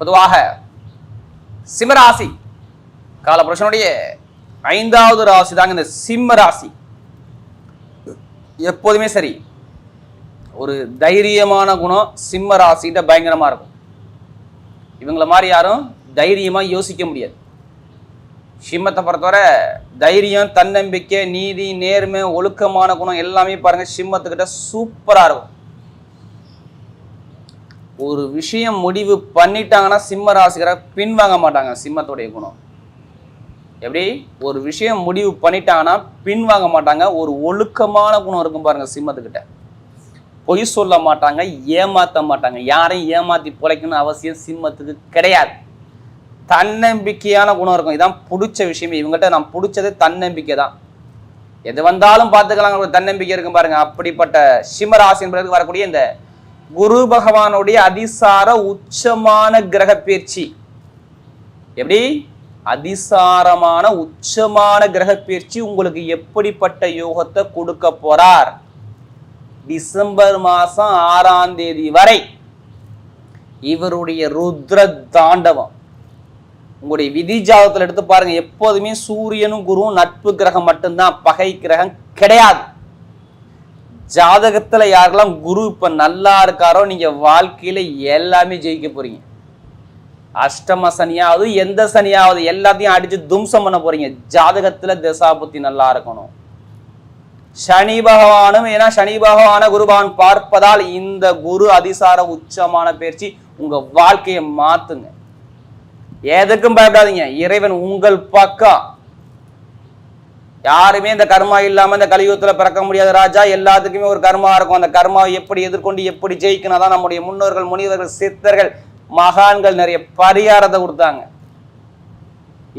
பொதுவாக சிம்மராசி காலபுருஷனுடைய ஐந்தாவது ராசி தாங்க இந்த சிம்ம ராசி எப்போதுமே சரி ஒரு தைரியமான குணம் சிம்ம ராசிகிட்ட பயங்கரமா இருக்கும். இவங்கள மாதிரி யாரும் தைரியமா யோசிக்க முடியாது. சிம்மத்தை பொறுத்தவரை தைரியம் தன்னம்பிக்கை நீதி நேர்மை ஒழுக்கமான குணம் எல்லாமே பாருங்க சிம்மத்துக்கிட்ட சூப்பரா இருக்கும். ஒரு விஷயம் முடிவு பண்ணிட்டாங்கன்னா சிம்ம ராசிகரை பின்வாங்க மாட்டாங்க சிம்மத்துடைய குணம். எப்படி? ஒரு விஷயம் முடிவு பண்ணிட்டாங்கன்னா பின்வாங்க மாட்டாங்க. ஒரு ஒழுக்கமான குணம் இருக்கும் பாருங்க சிம்மத்துக்கிட்ட. பொய் சொல்ல மாட்டாங்க ஏமாத்த மாட்டாங்க. யாரையும் ஏமாத்தி பிழைக்கணும்னு அவசியம் சிம்மத்துக்கு கிடையாது. தன்னம்பிக்கையான குணம் இருக்கும். இதான் பிடிச்ச விஷயம். இவங்ககிட்ட நான் பிடிச்சது தன்னம்பிக்கை தான். எது வந்தாலும் பார்த்துக்கலாங்க ஒரு தன்னம்பிக்கை இருக்கும் பாருங்க. அப்படிப்பட்ட சிம்மராசின் பிறகு வரக்கூடிய இந்த குரு பகவானுடைய அதிசார உச்சமான கிரக பயிற்சி எப்படி? அதிசாரமான உச்சமான கிரக பயிற்சி உங்களுக்கு எப்படிப்பட்ட யோகத்தை கொடுக்க போறார்? டிசம்பர் மாசம் ஆறாம் தேதி வரை இவருடைய ருத்ர தாண்டவம். உங்களுடைய விதி ஜாதகத்தில் எடுத்து பாருங்க எப்போதுமே சூரியனும் குருவும் நட்பு கிரகம் மட்டும்தான் பகை கிரகம் கிடையாது. ஜாதகத்துல யாரெல்லாம் குரு இப்ப நல்லா இருக்காரோ நீங்க வாழ்க்கையில எல்லாமே ஜெயிக்க போறீங்க. அஷ்டம சனியாவது எந்த சனியாவது எல்லாத்தையும் அடிச்சு தும்சம் பண்ண போறீங்க. ஜாதகத்துல தசாபுத்தி நல்லா இருக்கணும். சனி பகவானும் ஏன்னா சனி பகவான குருபகவான் பார்ப்பதால் இந்த குரு அதிசார உச்சமான பயிற்சி உங்க வாழ்க்கையை மாத்துங்க. எதுக்கும் பயப்படாதீங்க. இறைவன் உங்கள் பக்கம் யாருமே இந்த கர்மா இல்லாம இந்த கலியுகத்துல பிறக்க முடியாத ராஜா எல்லாத்துக்குமே ஒரு கர்மா இருக்கும். அந்த கர்மாவை எப்படி எதிர்கொண்டு எப்படி ஜெயிக்கணும் தான் நம்முடைய முன்னோர்கள் முனிவர்கள் சித்தர்கள் மகான்கள் நிறைய பரிகாரத்தை கொடுத்தாங்க.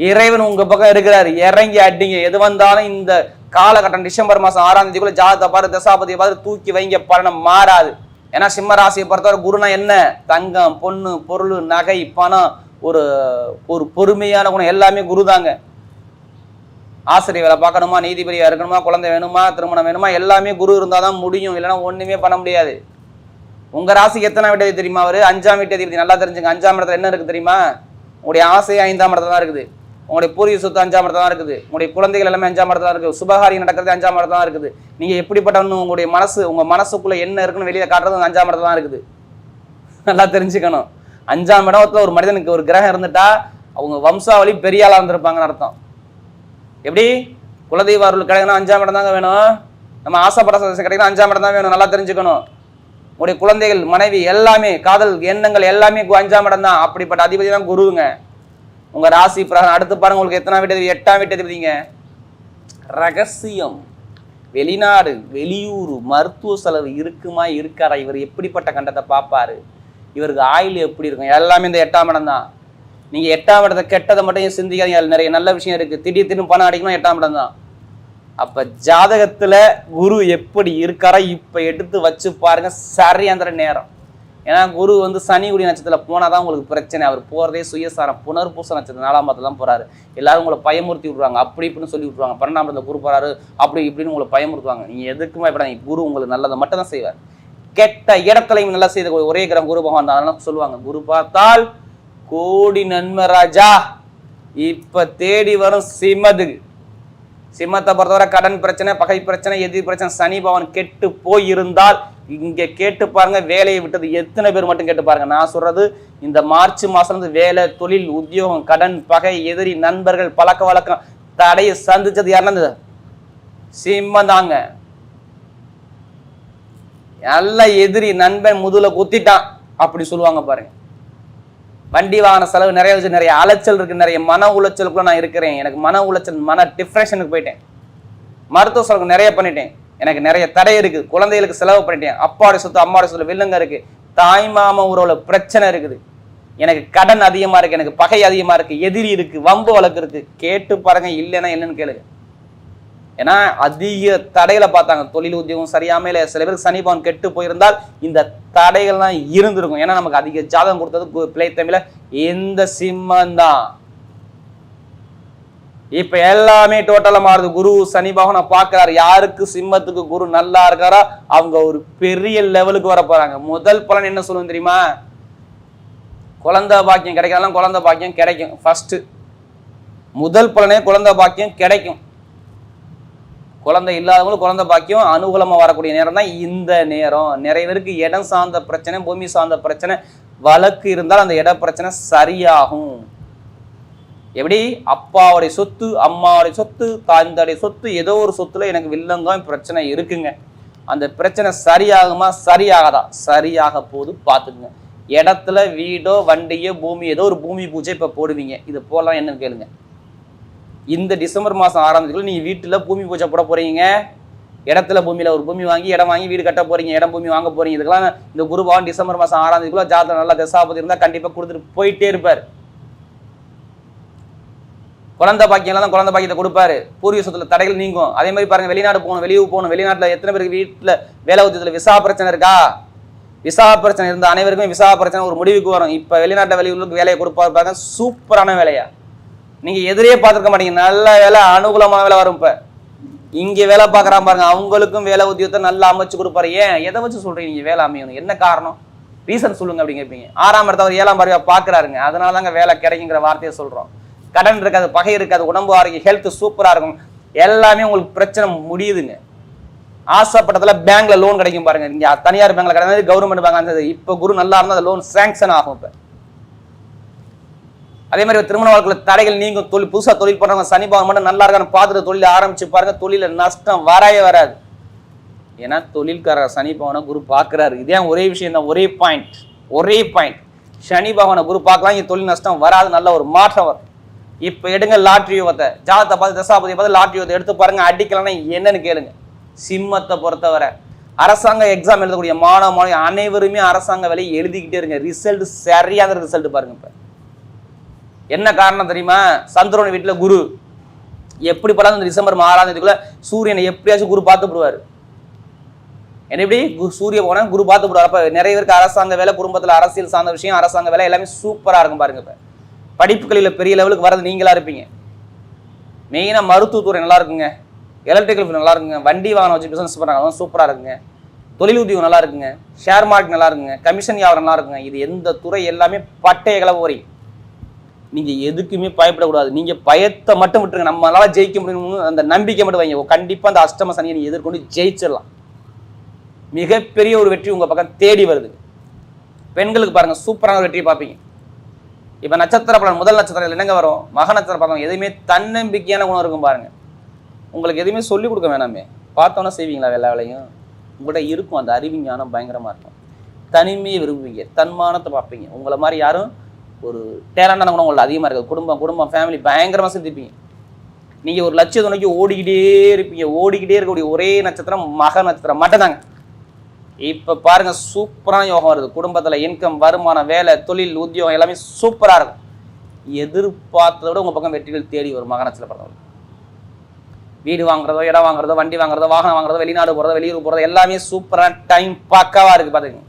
இறைவன் உங்க பக்கம் இருக்கிறார். இறங்கி அடிங்க. எது வந்தாலும் இந்த காலகட்டம் டிசம்பர் மாசம் ஆறாம் தேதிக்குள்ள ஜாதத்தை பாரு தசாபதியை பாரு தூக்கி வைங்க. பலனம் மாறாது. ஏன்னா சிம்ம ராசியை பொறுத்தவரை குருனா என்ன? தங்கம் பொண்ணு பொருள் நகை பணம் ஒரு ஒரு பொறுமையான குணம். எல்லாமே குரு தாங்க ஆசிரியர் வேலை பார்க்கணுமா நீதிபதியாக இருக்கணுமா குழந்தை வேணுமா திருமணம் வேணுமா எல்லாமே குரு இருந்தால் தான் முடியும். இல்லைன்னா ஒன்றுமே பண்ண முடியாது. உங்கள் ராசிக்கு எத்தனை வீட்டை தெரியுமா அவர்? அஞ்சாம் வீட்டு தெரியுது நல்லா தெரிஞ்சுங்க. அஞ்சாம் இடத்துல என்ன இருக்குது தெரியுமா? உங்களுடைய ஆசை ஐந்தாம் இடத்துல தான் இருக்குது. உங்களுடைய பூர்வீக சொத்து அஞ்சாம் இடத்துல தான் இருக்குது. உங்களுடைய குழந்தைகள் எல்லாமே அஞ்சாம் இடத்துல தான் இருக்குது. சுபகாரியம் நடக்கிறது அஞ்சாம் இடத்துல தான் இருக்குது. நீங்கள் எப்படிப்பட்டவனு உங்களுடைய மனசு உங்கள் மனசுக்குள்ளே என்ன இருக்குன்னு வெளியில் காட்டுறது அஞ்சாம் இடத்துல தான் இருக்குது. நல்லா தெரிஞ்சுக்கணும். அஞ்சாம் இடத்துல ஒரு மனிதனுக்கு ஒரு கிரகம் இருந்துட்டா அவங்க வம்சாவளி பெரிய ஆளாக இருந்திருப்பாங்கன்னு அர்த்தம். எப்படி? குலதெய்வ அருள் கிடைக்கணும் அஞ்சாம் இடம் தாங்க வேணும். நம்ம ஆசைப்பட சதவீதம் கிடைக்கணும் அஞ்சாம் இடம் தான் வேணும். நல்லா தெரிஞ்சுக்கணும். உங்களுடைய குழந்தைகள் மனைவி எல்லாமே காதல் எண்ணங்கள் எல்லாமே அஞ்சாம் இடம் தான். அப்படிப்பட்ட அதிபதி தான் குருவுங்க உங்க ராசி பிரகாரம் அடுத்து பாருங்க உங்களுக்கு எத்தனாம் வீட்டு எட்டாம் வீட்டு அதிபதிங்க ரகசியம். வெளிநாடு வெளியூர் மருத்துவ செலவு இருக்குமா இருக்காரா இவர் எப்படிப்பட்ட கண்டத்தை பார்ப்பாரு? இவருக்கு ஆயில் எப்படி இருக்கும்? எல்லாமே இந்த எட்டாம் இடம் தான். நீங்க எட்டாம் இடத்தை கெட்டதை மட்டும் சிந்திக்காதீங்க? அதில் நிறைய நல்ல விஷயம் இருக்கு. திடீர் திடீர்னு பணம் அடிக்கணும் எட்டாம் இடம் தான். அப்ப ஜாதகத்துல குரு எப்படி இருக்காரா இப்ப எடுத்து வச்சு பாருங்க சரியாந்திர நேரம். ஏன்னா குரு வந்து சனி குடி நட்சத்திரத்துல போனாதான் உங்களுக்கு பிரச்சனை. அவர் போறதே சுயசாரம். புனர்பூச நட்சத்திரம் நாலாம் பாதத்துல தான் போறாரு. எல்லாரும் உங்களை பயமுறுத்தி விட்ருவாங்க அப்படி இப்படின்னு சொல்லி விட்ருவாங்க பன்னெண்டாம் இடத்துல குரு போறாரு. அப்படி இப்படின்னு உங்களை பயமுறுத்துவாங்க. நீங்க எதுக்குமே இப்படி குரு உங்களுக்கு நல்லதை மட்டும் தான் செய்வார். கெட்ட இடத்துலையும் நல்லா செய்த ஒரே கிரகம் குரு பகவான் தான். அதனால சொல்லுவாங்க குரு பார்த்தால் கோடி நன்மை ராஜா இப்ப தேடி வரும் சிம்மது சிம்மத்தை பொறுத்தவரை கடன் பிரச்சனை பகை பிரச்சனை எதிர் பிரச்சனை சனி பவன் கெட்டு போயிருந்தால் இங்க கேட்டு பாருங்க வேலையை விட்டது. எத்தனை பேர் மட்டும் கேட்டு பாருங்க. நான் சொல்றது இந்த மார்ச் மாசம் இருந்து வேலை தொழில் உத்தியோகம் கடன் பகை எதிரி நண்பர்கள் பழக்க வழக்கம் தடையை சந்திச்சது யாருன்னா சிம்மம் தாங்க. நல்ல எதிரி நண்பன் முதுல குத்திட்டான். அப்படி சொல்லுவாங்க பாருங்க. வண்டி வாகன செலவு நிறைய வச்சு நிறைய அலைச்சல் இருக்கு நிறைய மன உளைச்சலுக்குள்ள நான் இருக்கிறேன். எனக்கு மன உளைச்சல் மன டிப்ரெஷனுக்கு போயிட்டேன். மருத்துவ செலவு நிறைய பண்ணிட்டேன். எனக்கு நிறைய தடை இருக்கு. குழந்தைகளுக்கு செலவு பண்ணிட்டேன். அப்பாவுடைய சொத்து அம்மாவுடைய சொத்து வில்லங்க இருக்கு. தாய் மாம உறவுல பிரச்சனை இருக்குது. எனக்கு கடன் அதிகமா இருக்கு எனக்கு பகை அதிகமா இருக்கு எதிரி இருக்கு வம்பு வழக்கு இருக்கு. கேட்டு பாருங்க இல்லைன்னா என்னன்னு கேளுங்க. ஏன்னா அதிக தடைகளை பார்த்தாங்க. தொழில் உத்தியோகம் சரியாம இல்லை. சில பேருக்கு சனிபவன் கெட்டு போயிருந்தால் இந்த தடைகள்லாம் இருந்திருக்கும். ஏன்னா நமக்கு அதிக ஜாதகம் கொடுத்தது கு- பிள்ளை தமிழ இந்த சிம்மம் தான். இப்ப எல்லாமே டோட்டலா மாறுது. குரு சனி பகவானை பாக்குறாரு யாருக்கு சிம்மத்துக்கு குரு நல்லா இருக்காரா அவங்க ஒரு பெரிய லெவலுக்கு வர போறாங்க. முதல் பலன் என்ன சொல்லுவோம் தெரியுமா? குழந்தை பாக்கியம் கிடைக்காதெல்லாம் குழந்தை பாக்கியம் கிடைக்கும். ஃபர்ஸ்ட் முதல் பலனே குழந்தை பாக்கியம் கிடைக்கும். குழந்தை இல்லாதவங்களும் குழந்தை பாக்கியம் அனுகூலமா வரக்கூடிய நேரம் தான் இந்த நேரம். நிறைய பேருக்கு இடம் சார்ந்த பிரச்சனை பூமி சார்ந்த பிரச்சனை வழக்கு இருந்தால் அந்த இட பிரச்சனை சரியாகும். எப்படி? அப்பாவுடைய சொத்து அம்மாவுடைய சொத்து தாய்ந்தடைய சொத்து ஏதோ ஒரு சொத்துல எனக்கு வில்லங்கம் பிரச்சனை இருக்குங்க. அந்த பிரச்சனை சரியாகுமா சரியாகாதா? சரியாக போது பார்த்துக்குங்க. இடத்துல வீடோ வண்டியோ பூமி ஏதோ ஒரு பூமி பூஜை இப்போ போடுவீங்க. இது போலாம் என்னன்னு கேளுங்க. இந்த டிசம்பர் மாதம் ஆரம்பிச்சுக்குள்ள நீங்கள் வீட்டில் பூமி பூஜை போட போகிறீங்க இடத்துல பூமியில் ஒரு பூமி வாங்கி இடம் வாங்கி வீடு கட்ட போகிறீங்க இடம் பூமி வாங்க போகிறீங்க இதுக்கெல்லாம் இந்த குருபவன் டிசம்பர் மாதம் ஆறாம் தேதிக்குள்ள ஜாதகம் நல்லா தசாபதி இருந்தால் கண்டிப்பாக கொடுத்துட்டு போயிட்டே இருப்பார். குழந்தை பாக்கியம்லாம் தான் குழந்தை பாக்கியத்தை கொடுப்பாரு. பூர்வீக சொத்துல தடைகள் நீங்கும். அதே மாதிரி பாருங்க வெளிநாடு போகணும் வெளியூர் போகணும் வெளிநாட்டில் எத்தனை பேருக்கு வீட்டில் வேலை உத்தியத்தில் விசா பிரச்சனை இருக்கா? விசா பிரச்சனை இருந்த அனைவருக்குமே விசா பிரச்சனை ஒரு முடிவுக்கு வரும். இப்போ வெளிநாட்டில் வெளியூருக்கு வேலையை கொடுப்பாரு பாருங்க சூப்பரான வேலையா? நீங்க எதிரே பார்த்துருக்க மாட்டீங்க. நல்ல வேலை அனுகூலமான வேலை வரும் இப்ப. இங்க வேலை பார்க்கறான் பாருங்க அவங்களுக்கும் வேலை உத்தியோகத்தை நல்லா அமைச்சு கொடுப்பாரு. ஏன்? எதை வச்சு சொல்றீங்க நீங்க வேலை அமையணும்? என்ன காரணம்? ரீசன் சொல்லுங்க அப்படின்னு கேட்பீங்க ஆறாம் இடத்த அவர் ஏழாம் பார்வையா பாக்குறாருங்க அதனால தாங்க வேலை கிடைக்குங்கிற வார்த்தையை சொல்றோம். கடன் இருக்காது பகை இருக்காது உடம்பு ஆரோக்கியம் ஹெல்த் சூப்பரா இருக்கும். எல்லாமே உங்களுக்கு பிரச்சனை முடியுதுங்க. ஆசைப்பட்டதுல பேங்க்ல லோன் கிடைக்கும் பாருங்க. இங்க தனியார் பேங்க்ல கிடையாது கவர்மெண்ட் பேங்க் அந்த இப்ப குரு நல்லா இருந்தா அந்த லோன் சாங்ஷன் ஆகும் இப்போ. அதே மாதிரி திருமண வாழ்க்கையில் தடைகள் நீங்கும் தொழில் புதுசாக தொழில் பண்ணுறவங்க சனி பகவான் மட்டும் நல்லா இருக்கான்னு பார்த்துட்டு தொழில் ஆரம்பிச்சு பாருங்க தொழிலில் நஷ்டம் வரவே வராது. ஏன்னா தொழில்கார சனி பகவானை குரு பார்க்கறாரு. இதே ஒரே விஷயம் தான் ஒரே பாயிண்ட் ஒரே பாயிண்ட் சனி பகவானை குரு பார்க்கலாம் இங்கே தொழில் நஷ்டம் வராது நல்ல ஒரு மாற்றம் வரும். இப்போ எடுங்க லாட்ரி யோகத்தை ஜாதத்தை பார்த்து தசாபதியை பார்த்து லாட்ரி யோகத்தை எடுத்து பாருங்க அடிக்கலன்னா என்னன்னு கேளுங்க. சிம்மத்தை பொறுத்தவரை அரசாங்க எக்ஸாம் எழுதக்கூடிய மாணவ மாணவி அனைவருமே அரசாங்க வேலையை எழுதிக்கிட்டே இருங்க. ரிசல்ட் சரியான ரிசல்ட் பாருங்க இப்போ. என்ன காரணம் தெரியுமா? சந்திரன் வீட்டில் குரு. எப்படி படம் இந்த டிசம்பர் ஆறாம் தேதிக்குள்ள சூரியனை எப்படியாச்சும் குரு பார்த்து விடுவார். என்ன எப்படி? சூரிய போனால் குரு பார்த்து போடுவார் அப்போ நிறைய பேருக்கு அரசாங்க வேலை குடும்பத்தில் அரசியல் சார்ந்த விஷயம் அரசாங்க வேலை எல்லாமே சூப்பராக இருக்கும் பாருங்க இப்போ. படிப்புகளில் பெரிய லெவலுக்கு வரது நீங்களாக இருப்பீங்க. மெயினாக மருத்துவத்துறை நல்லா இருக்குங்க. எலக்ட்ரிக்கல் நல்லா இருக்குங்க. வண்டி வாகனம் வச்சு பிசினஸ் பண்ணுறாங்க அதுவும் சூப்பராக இருக்குங்க. தொழில் உத்தியோகம் நல்லா இருக்குங்க. ஷேர் மார்க்கெட் நல்லா இருக்குங்க. கமிஷன் வியாபாரம் நல்லா இருக்குங்க. இது எந்த துறை எல்லாமே பட்டைய கிளம்ப போறீங்க நீங்கள் எதுக்குமே பயப்படக்கூடாது. நீங்கள் பயத்தை மட்டும் விட்டுருங்க. நம்மளால் ஜெயிக்க முடியும் அந்த நம்பிக்கை மட்டும் வைங்க. கண்டிப்பாக அந்த அஷ்டம சனியை நீ எதிர்கொண்டு ஜெயிச்சிடலாம். மிகப்பெரிய ஒரு வெற்றி உங்கள் பக்கம் தேடி வருது. பெண்களுக்கு பாருங்கள் சூப்பரான ஒரு வெற்றியை பார்ப்பீங்க. இப்போ நட்சத்திர பலன் முதல் நட்சத்திரம் என்னங்க வரும்? மக நட்சத்திர பலன் எதுவுமே தன்னம்பிக்கையான குணம் இருக்கும் பாருங்கள் உங்களுக்கு எதுவுமே சொல்லிக் கொடுக்க வேணாமே. பார்த்தோன்னா செய்வீங்களா எல்லா வேலையும்? உங்கள்கிட்ட இருக்கும். அந்த அறிவு ஞானம் பயங்கரமாக இருக்கும். தனிமையை விரும்புவீங்க. தன்மானத்தை பார்ப்பீங்க. உங்களை மாதிரி யாரும் ஒரு டேலண்டான குணம் அதிகமாக இருக்குது. குடும்பம் குடும்பம் ஃபேமிலி பயங்கரமாக சிந்திப்பீங்க. நீங்கள் ஒரு லட்சத்தை நோக்கி ஓடிக்கிட்டே இருப்பீங்க. ஓடிக்கிட்டே இருக்கக்கூடிய ஒரே நட்சத்திரம் மக நட்சத்திரம் மட்டும்தாங்க. இப்போ பாருங்கள் சூப்பரான யோகம் வருது. குடும்பத்தில் இன்கம் வருமானம் வேலை தொழில் உத்தியோகம் எல்லாமே சூப்பராக இருக்கும். எதிர்பார்த்ததை விட உங்கள் பக்கம் வெற்றிகள் தேடி வரும் மகனத்தில் பிறந்தவங்க வீடு வாங்குறதோ இடம் வாங்குறதோ வண்டி வாங்குறதோ வாகனம் வாங்குறதோ வெளிநாடு போகிறதோ வெளியூர் போகிறதோ எல்லாமே சூப்பரான டைம் பக்காவாக இருக்குது பாத்துங்க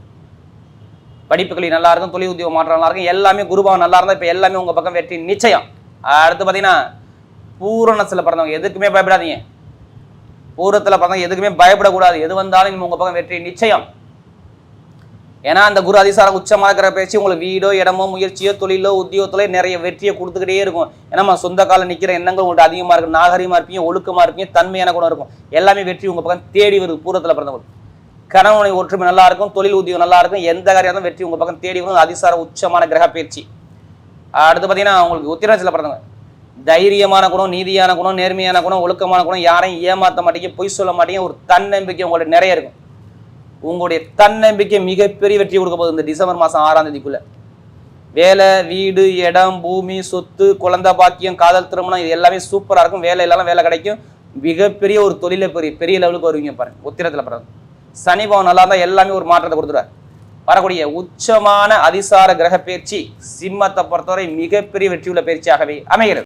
படிப்புகளில் நல்லா இருக்கும் தொழில் உத்தியோகம் மாற்றம் நல்லா இருக்கும் எல்லாமே குருபாவம் நல்லா இருந்தால் இப்போ எல்லாமே உங்கள் பக்கம் வெற்றி நிச்சயம். அடுத்து பார்த்தீங்கன்னா பூரணத்தில் பிறந்தவங்க எதுக்குமே பயப்படாதீங்க. பூரத்தில் பிறந்தவங்க எதுக்குமே பயப்படக்கூடாது. எது வந்தாலும் இனிமே உங்கள் பக்கம் வெற்றி நிச்சயம். ஏன்னா அந்த குரு அதிசாரம் உச்சமாக இருக்கிற பேச்சு உங்களுக்கு வீடோ இடமோ முயற்சியோ தொழிலோ உத்தியோகத்திலோ நிறைய வெற்றியை கொடுத்துக்கிட்டே இருக்கும். ஏன்னா நம்ம சொந்த காலம் நிற்கிற எண்ணங்கள் உங்கள்கிட்ட அதிகமாக இருக்கும். நாகரிகமாக இருப்பீங்க ஒழுக்கமாக இருப்பீங்க தன்மையான குணம் இருக்கும். எல்லாமே வெற்றி உங்கள் பக்கம் தேடி வருது பூரத்தில் பிறந்தவங்க கணவனை ஒற்றுமை நல்லா இருக்கும் தொழில் உத்தியோகம் நல்லா இருக்கும் எந்த காரியம் வெற்றி உங்க பக்கம் தேடி வரும். அதிசார உச்சமான கிரக பயிற்சி. அடுத்து பார்த்தீங்கன்னா உங்களுக்கு உத்திராட்சியில் பிறந்தவங்க. தைரியமான குணம் நீதியான குணம் நேர்மையான குணம் ஒழுக்கமான குணம் யாரையும் ஏமாற்ற மாட்டீங்க பொய் சொல்ல மாட்டீங்க ஒரு தன்னம்பிக்கை உங்களுக்கு நிறைய இருக்கும். உங்களுடைய தன்னம்பிக்கை மிகப்பெரிய வெற்றி கொடுக்க போகுது இந்த டிசம்பர் மாதம் ஆறாம் தேதிக்குள்ள. வேலை வீடு இடம் பூமி சொத்து குழந்தை பாக்கியம் காதல் திருமணம் இது எல்லாமே சூப்பராக இருக்கும். வேலை இல்லாமல் வேலை கிடைக்கும். மிகப்பெரிய ஒரு தொழிலை பெரிய பெரிய லெவலுக்கு வருவீங்க பாருங்க உத்திரத்தில் பிறகு சனி பவன் நல்லா இருந்தால் எல்லாமே ஒரு மாற்றத்தை கொடுத்துருவார். வரக்கூடிய உச்சமான அதிசார கிரக பயிற்சி சிம்மத்தை பொறுத்தவரை மிகப்பெரிய வெற்றியுள்ள பயிற்சியாகவே அமைகிறது.